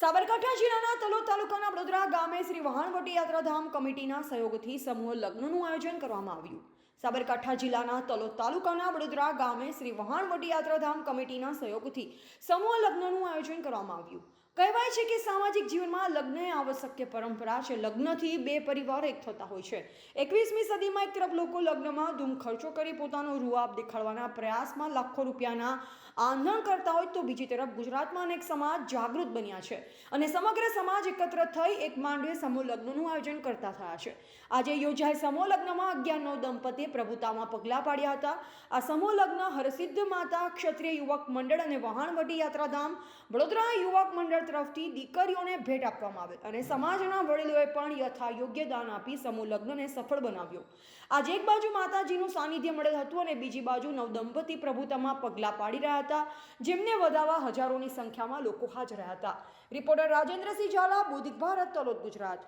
સાબરકાંઠા જિલ્લાના તલોદ તાલુકાના વડોદરા ગામે શ્રી વહાણવટી યાત્રાધામ કમિટીના સહયોગથી સમૂહ લગ્નનું આયોજન કરવામાં આવ્યું. સાબરકાંઠા જિલ્લાના તલોદ તાલુકાના વડોદરા ગામે શ્રી વહાણવટી યાત્રાધામ કમિટીના સહયોગથી સમૂહ લગ્નનું આયોજન કરવામાં આવ્યું. કહેવાય છે કે સામાજિક જીવનમાં લગ્ન એ આવશ્યક પરંપરા છે. લગ્નથી બે પરિવાર એક થતા હોય છે. એકવીસમી સદીમાં એક તરફ લોકો લગ્નમાં ધૂમ ખર્ચો કરી પોતાનો રૂઆબ દેખાડવાના પ્રયાસમાં લાખો રૂપિયાના આંધણ કરતા હોય તો બીજી તરફ ગુજરાતમાં અનેક સમાજ જાગૃત બન્યા છે અને સમગ્ર સમાજ એકત્ર થઈ એક માંડવે સમૂહ લગ્નનું આયોજન કરતા થયા છે. આજે યોજાયેલ સમૂહ લગ્નમાં અગિયાર નવ દંપતીએ પ્રભુતામાં પગલાં પાડ્યા હતા. આ સમૂહ લગ્ન હરસિદ્ધ માતા ક્ષત્રિય યુવક મંડળ અને વહાણવટી યાત્રાધામ વડોદરા યુવક મંડળ તરફથી દીકરીઓને ભેટ આપવામાં આવેલ અને સમાજના વડીલોએ પણ યથા યોગ્ય દાન આપી સમૂહ લગ્નને સફળ બનાવ્યો. આજે એક બાજુ માતાજીનું સાનિધ્ય મળેલ હતું અને બીજી બાજુ નવ દંપતી પ્રભુતામાં પગલાં પાડી રહ્યા હતા, જેમને વધાવવા હજારોની સંખ્યામાં લોકો હાજર રહ્યા હતા. રિપોર્ટર રાજેન્દ્રસિંહ ઝાલા બુધિક ભારત, તલોદ ગુજરાત.